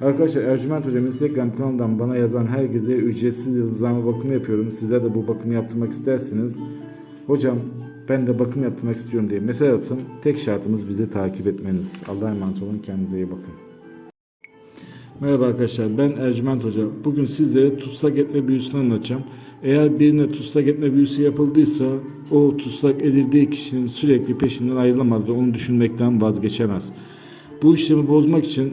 Arkadaşlar Ercüment Hocam Instagram kanalından bana yazan herkese ücretsiz yıldızlama bakımı yapıyorum. Sizler de bu bakımı yaptırmak isterseniz hocam ben de bakım yaptırmak istiyorum diye mesaj atın. Tek şartımız bizi takip etmeniz. Allah'a emanet olun. Kendinize iyi bakın. Merhaba arkadaşlar ben Ercüment Hoca. Bugün sizlere tutsak etme büyüsünü anlatacağım. Eğer birine tutsak etme büyüsü yapıldıysa o tutsak edildiği kişinin sürekli peşinden ayrılamaz ve onu düşünmekten vazgeçemez. Bu işlemi bozmak için